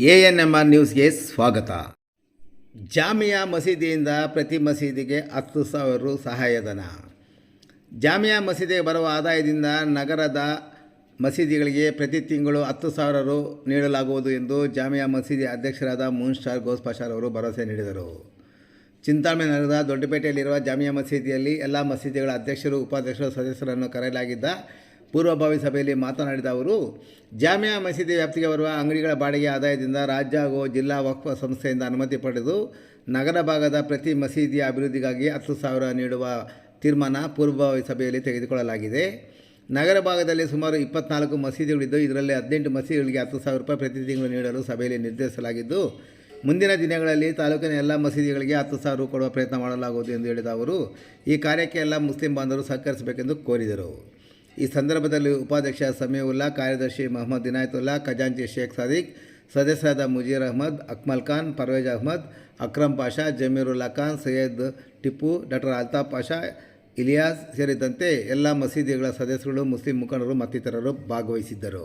A N M R ನ್ಯೂಸ್ಗೆ ಸ್ವಾಗತ. ಜಾಮಿಯಾ ಮಸೀದಿಯಿಂದ ಪ್ರತಿ ಮಸೀದಿಗೆ ಹತ್ತು ಸಾವಿರ ರು ಸಹಾಯಧನ. ಜಾಮಿಯಾ ಮಸೀದಿಗೆ ಬರುವ ಆದಾಯದಿಂದ ನಗರದ ಮಸೀದಿಗಳಿಗೆ ಪ್ರತಿ ತಿಂಗಳು ಹತ್ತು ಸಾವಿರ ರು ನೀಡಲಾಗುವುದು ಎಂದು ಜಾಮಿಯಾ ಮಸೀದಿ ಅಧ್ಯಕ್ಷರಾದ ಮೂನ್ಸ್ಟಾರ್ ಗೋಸ್ಪಾಷಾರ್ ಅವರು ಭರವಸೆ ನೀಡಿದರು. ಚಿಂತಾಮಣಿ ನಗರದ ದೊಡ್ಡಪೇಟೆಯಲ್ಲಿರುವ ಜಾಮಿಯಾ ಮಸೀದಿಯಲ್ಲಿ ಎಲ್ಲ ಮಸೀದಿಗಳ ಅಧ್ಯಕ್ಷರು, ಉಪಾಧ್ಯಕ್ಷರು, ಸದಸ್ಯರನ್ನು ಕರೆಯಲಾಗಿದ್ದ ಪೂರ್ವಭಾವಿ ಸಭೆಯಲ್ಲಿ ಮಾತನಾಡಿದ ಅವರು, ಜಾಮಿಯಾ ಮಸೀದಿ ವ್ಯಾಪ್ತಿಗೆ ಬರುವ ಅಂಗಡಿಗಳ ಬಾಡಿಗೆ ಆದಾಯದಿಂದ ರಾಜ್ಯ ಹಾಗೂ ಜಿಲ್ಲಾ ವಕ್ಫ ಸಂಸ್ಥೆಯಿಂದ ಅನುಮತಿ ಪಡೆದು ನಗರ ಭಾಗದ ಪ್ರತಿ ಮಸೀದಿಯ ಅಭಿವೃದ್ಧಿಗಾಗಿ ಹತ್ತು ಸಾವಿರ ನೀಡುವ ತೀರ್ಮಾನ ಪೂರ್ವಭಾವಿ ಸಭೆಯಲ್ಲಿ ತೆಗೆದುಕೊಳ್ಳಲಾಗಿದೆ. ನಗರ ಭಾಗದಲ್ಲಿ ಸುಮಾರು ಇಪ್ಪತ್ನಾಲ್ಕು ಮಸೀದಿಗಳಿದ್ದು, ಇದರಲ್ಲಿ ಹದಿನೆಂಟು ಮಸೀದಿಗಳಿಗೆ ಹತ್ತು ಸಾವಿರ ರೂಪಾಯಿ ಪ್ರತಿ ತಿಂಗಳು ನೀಡಲು ಸಭೆಯಲ್ಲಿ ನಿರ್ಧರಿಸಲಾಗಿದ್ದು, ಮುಂದಿನ ದಿನಗಳಲ್ಲಿ ತಾಲೂಕಿನ ಎಲ್ಲ ಮಸೀದಿಗಳಿಗೆ ಹತ್ತು ಸಾವಿರ ಕೊಡುವ ಪ್ರಯತ್ನ ಮಾಡಲಾಗುವುದು ಎಂದು ಹೇಳಿದ ಅವರು, ಈ ಕಾರ್ಯಕ್ಕೆ ಎಲ್ಲ ಮುಸ್ಲಿಂ ಬಾಂಧವರು ಸಹಕರಿಸಬೇಕೆಂದು ಕೋರಿದರು. ಈ ಸಂದರ್ಭದಲ್ಲಿ ಉಪಾಧ್ಯಕ್ಷ ಸಮೀವುಲ್ಲಾ ಕಾರ್ಯದರ್ಶಿ ಮೊಹಮ್ಮದ್ ಇನಾಯತುಲ್ಲಾ ಖಜಾಂಚಿ ಶೇಖ್ ಸಾದಿಕ್ ಸದಸ್ಯರಾದ ಮುಜೀರ್ ಅಹಮದ್ ಅಕ್ಮಲ್ ಖಾನ್ ಪರ್ವೇಜ್ ಅಹಮದ್ ಅಕ್ರಮ್ ಪಾಷಾ ಜಮೀರುಲ್ಲಾ ಖಾನ್ ಸೈಯದ್ ಟಿಪ್ಪು ಡಾಕ್ಟರ್ ಅಲ್ತಾಫ್ ಪಾಷಾ ಇಲಿಯಾಸ್ ಸೇರಿದಂತೆ ಎಲ್ಲ ಮಸೀದಿಗಳ ಸದಸ್ಯರು ಮುಸ್ಲಿಂ ಮುಖಂಡರು ಮತ್ತಿತರರು ಭಾಗವಹಿಸಿದ್ದರು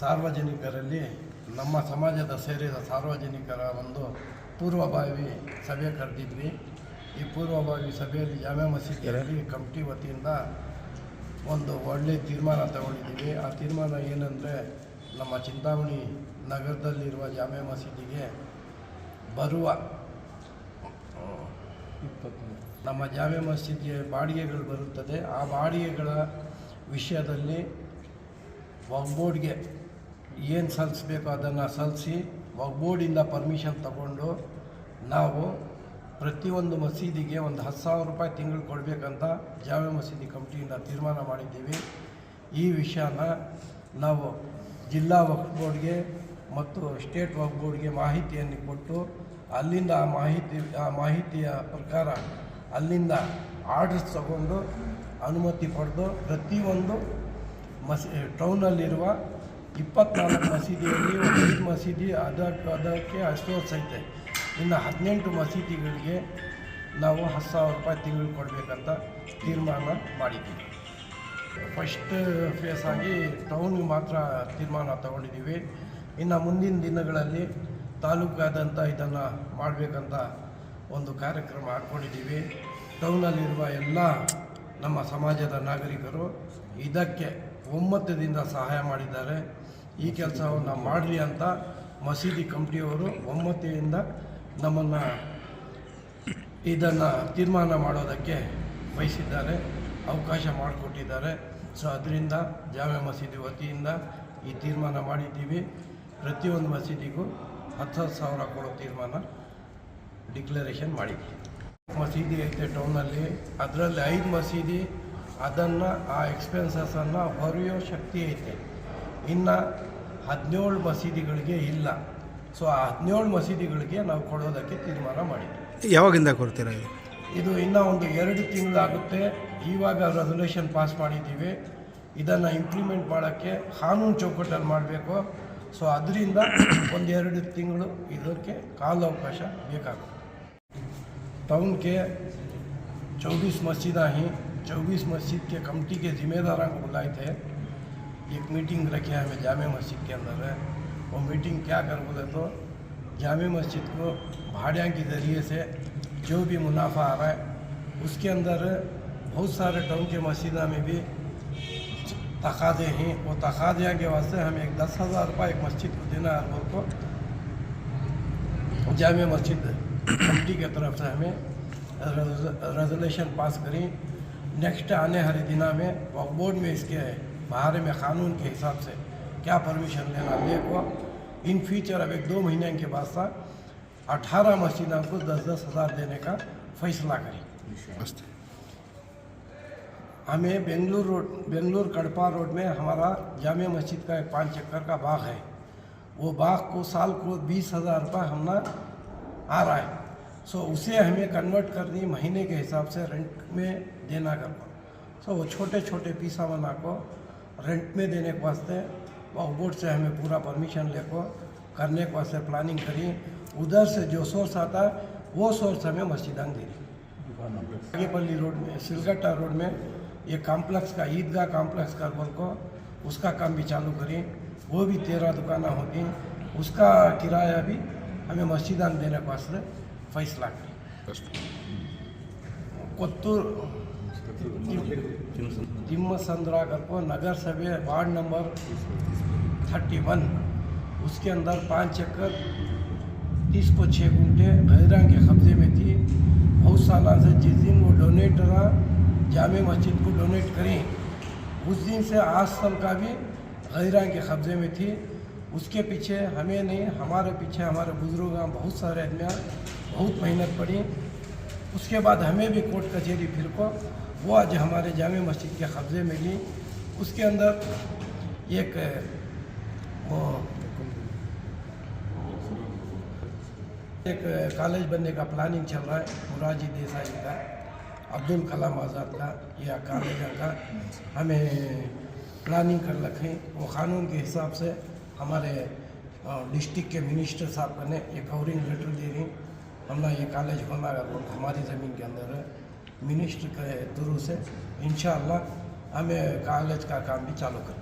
ಸಾರ್ವಜನಿಕರಲ್ಲಿ ನಮ್ಮ ಸಮಾಜದ ಸೇರಿದ ಸಾರ್ವಜನಿಕರ ಒಂದು ಪೂರ್ವಭಾವಿ ಸಭೆ ಕರೆದಿದ್ವಿ. ಈ ಪೂರ್ವಭಾವಿ ಸಭೆಯಲ್ಲಿ ಜಾಮೆ ಮಸೀದಿಯಲ್ಲಿ ಕಮಿಟಿ ವತಿಯಿಂದ ಒಂದು ಒಳ್ಳೆಯ ತೀರ್ಮಾನ ತಗೊಂಡಿದ್ದೀವಿ. ಆ ತೀರ್ಮಾನ ಏನಂದರೆ ನಮ್ಮ ಚಿಂತಾಮಣಿ ನಗರದಲ್ಲಿರುವ ಜಾಮೆ ಮಸೀದಿಗೆ ಬರುವ, ನಮ್ಮ ಜಾಮೆ ಮಸೀದಿಯ ಬಾಡಿಗೆಗಳು ಬರುತ್ತದೆ. ಆ ಬಾಡಿಗೆಗಳ ವಿಷಯದಲ್ಲಿ ವಕ್ಬೋರ್ಡ್ಗೆ ಏನು ಸಲ್ಲಿಸ್ಬೇಕು ಅದನ್ನು ಸಲ್ಲಿಸಿ ವಕ್ಬೋರ್ಡಿಂದ ಪರ್ಮಿಷನ್ ತಗೊಂಡು ನಾವು ಪ್ರತಿಯೊಂದು ಮಸೀದಿಗೆ ಒಂದು ಹತ್ತು ಸಾವಿರ ರೂಪಾಯಿ ತಿಂಗಳು ಕೊಡಬೇಕಂತ ಜಾಮೆ ಮಸೀದಿ ಕಮಿಟಿಯಿಂದ ತೀರ್ಮಾನ ಮಾಡಿದ್ದೀವಿ. ಈ ವಿಷಯನ ನಾವು ಜಿಲ್ಲಾ ವಕ್ಫ್ ಬೋರ್ಡ್ಗೆ ಮತ್ತು ಸ್ಟೇಟ್ ವಕ್ಫ್ ಬೋರ್ಡ್ಗೆ ಮಾಹಿತಿಯನ್ನು ಕೊಟ್ಟು ಅಲ್ಲಿಂದ ಆ ಮಾಹಿತಿ, ಆ ಮಾಹಿತಿಯ ಪ್ರಕಾರ ಅಲ್ಲಿಂದ ಆರ್ಡರ್ಸ್ ತಗೊಂಡು ಅನುಮತಿ ಪಡೆದು ಪ್ರತಿಯೊಂದು ಮಸಿ, ಟೌನಲ್ಲಿರುವ ಇಪ್ಪತ್ನಾಲ್ಕು ಮಸೀದಿಯಲ್ಲಿ ಐದು ಮಸೀದಿ ಅದಕ್ಕೆ ಅದಕ್ಕೆ ಅಷ್ಟೋಸ್ ಐತೆ ಇನ್ನು ಹದಿನೆಂಟು ಮಸೀದಿಗಳಿಗೆ ನಾವು ಹತ್ತು ಸಾವಿರ ರೂಪಾಯಿ ತಿಂಗಳು ಕೊಡಬೇಕಂತ ತೀರ್ಮಾನ ಮಾಡಿದ್ದೀವಿ. ಫಸ್ಟ್ ಫೇಸ್ ಆಗಿ ಟೌನ್ಗೆ ಮಾತ್ರ ತೀರ್ಮಾನ ತಗೊಂಡಿದ್ದೀವಿ. ಇನ್ನು ಮುಂದಿನ ದಿನಗಳಲ್ಲಿ ತಾಲೂಕಾದಂಥ ಇದನ್ನು ಮಾಡಬೇಕಂತ ಒಂದು ಕಾರ್ಯಕ್ರಮ ಹಾಕ್ಕೊಂಡಿದ್ದೀವಿ ಟೌನಲ್ಲಿರುವ ಎಲ್ಲ ನಮ್ಮ ಸಮಾಜದ ನಾಗರಿಕರು ಇದಕ್ಕೆ ಒಮ್ಮತದಿಂದ ಸಹಾಯ ಮಾಡಿದ್ದಾರೆ. ಈ ಕೆಲಸವನ್ನು ಮಾಡಲಿ ಅಂತ ಮಸೀದಿ ಕಂಪ್ನಿಯವರು ಒಮ್ಮತೆಯಿಂದ ನಮ್ಮನ್ನು ಇದನ್ನು ತೀರ್ಮಾನ ಮಾಡೋದಕ್ಕೆ ಬಯಸಿದ್ದಾರೆ. ಅವಕಾಶ ಮಾಡಿಕೊಟ್ಟಿದ್ದಾರೆ. ಸೊ ಅದರಿಂದ ಜಾಮೆ ಮಸೀದಿ ವತಿಯಿಂದ ಈ ತೀರ್ಮಾನ ಮಾಡಿದ್ದೀವಿ. ಪ್ರತಿಯೊಂದು ಮಸೀದಿಗೂ ಹತ್ತು ಸಾವಿರ ಕೊಡೋ ತೀರ್ಮಾನ ಡಿಕ್ಲರೇಷನ್ ಮಾಡಿದ್ದೀವಿ. ಮಸೀದಿ ಐತೆ ಟೌನಲ್ಲಿ. ಅದರಲ್ಲಿ ಐದು ಮಸೀದಿ ಅದನ್ನು ಆ ಎಕ್ಸ್ಪೆನ್ಸಸನ್ನು ಹೊರೆಯೋ ಶಕ್ತಿ ಐತೆ. ಇನ್ನು ಹದಿನೇಳು ಮಸೀದಿಗಳಿಗೆ ಇಲ್ಲ. ಸೊ ಆ ಹದಿನೇಳು ಮಸೀದಿಗಳಿಗೆ ನಾವು ಕೊಡೋದಕ್ಕೆ ತೀರ್ಮಾನ ಮಾಡಿದ್ವಿ. ಯಾವಾಗಿಂದ ಕೊಡ್ತೀರಾ ಇದು? ಇನ್ನು ಇನ್ನೂ ಒಂದು ಎರಡು ತಿಂಗಳಾಗುತ್ತೆ. ಇವಾಗ ರೆಸೊಲ್ಯೂಷನ್ ಪಾಸ್ ಮಾಡಿದ್ದೀವಿ. ಇದನ್ನು ಇಂಪ್ಲಿಮೆಂಟ್ ಮಾಡೋಕ್ಕೆ ಕಾನೂನು ಚೌಕಟ್ಟಲ್ಲಿ ಮಾಡಬೇಕು. ಸೊ ಅದರಿಂದ ಒಂದೆರಡು ತಿಂಗಳು ಇದಕ್ಕೆ ಕಾಲಾವಕಾಶ ಬೇಕಾಗುತ್ತೆ. टाउन के 24 मस्जिद हैं। 24 मस्जिद के कमेटी के जिम्मेदारों को बुलाए थे। एक मीटिंग रखे हैं हमें जामे मस्जिद के अंदर है। वो मीटिंग क्या कर बोले तो जामे मस्जिद को भाड़िया के ज़रिए से जो भी मुनाफा आ रहा है, उसके अंदर बहुत सारे टाउन के मस्जिदा में भी तकाजे हैं। वो तकाजिया के वास्ते हमें एक दस हज़ार रुपये एक मस्जिद को देना है वर्ग को जामे मस्जिद कमेटी की तरफ़ से हमें रेजोल्यूशन पास करी। नेक्स्ट आने वाले दिना में वक्फ बोर्ड में इसके बाहर में कानून के हिसाब से क्या परमिशन लेना ले को इन फ्यूचर अब एक दो महीने के बाद सा अठारह मस्जिदों को दस दस हज़ार देने का फैसला करें। हमें बेंगलुरु रोड बेंगलुरु कड़पा रोड में हमारा जामे मस्जिद का एक पाँच चक्कर का बाग है। वो बाग को साल को बीस हज़ार रुपये हमने आ रहा है। सो उसे हमें कन्वर्ट करनी महीने के हिसाब से रेंट में देना करना। सो वो छोटे छोटे पीसा बना को रेंट में देने के वास्ते वह बोर्ड से हमें पूरा परमिशन लेको, करने के वास्ते प्लानिंग करी। उधर से जो सोर्स आता, वो सोर्स हमें मस्जिदान दे आगेपल्ली रोड में, सिलगट्टा रोड में, ये कॉम्प्लेक्स का, ईदगाह कॉम्प्लेक्स का बोल को, उसका काम भी चालू करें। वो भी तेरह दुकानें होगी उसका किराया भी हमें मस्जिदान देने वास्ते फैसला करें कोत्तूर तिम्मसंद्रा को नगर सभा वार्ड नंबर थर्टी वन उसके अंदर पाँच एकड़, तीस को छः घंटे गैरा के कब्जे में थी। बहुत साल से जिस दिन वो डोनेट रहा, जामे मस्जिद को डोनेट करी, उस दिन से आज साल का भी गैरा के कब्जे में थी। उसके पीछे हमें नहीं, हमारे पीछे हमारे बुज़ुर्ग बहुत सारे आदमियाँ बहुत मेहनत पड़ी। उसके बाद हमें भी कोर्ट कचहरी फिर को, वो आज हमारे जामे मस्जिद के कब्ज़े में ली उसके अंदर एक, वो, एक कॉलेज बनने का प्लानिंग चल रहा है मुराजी देसाई का, अब्दुल कलाम आज़ाद का, या कॉलेज का। हमें प्लानिंग कर रखें वो कानून के हिसाब से हमारे डिस्ट्रिक्ट के मिनिस्टर साहब ने एक कवरिंग लेटर दे रही हमने ये कॉलेज होना हमारी ज़मीन के अंदर है। मिनिस्टर के थ्रू से। इन हमें कॉलेज का काम भी चालू कर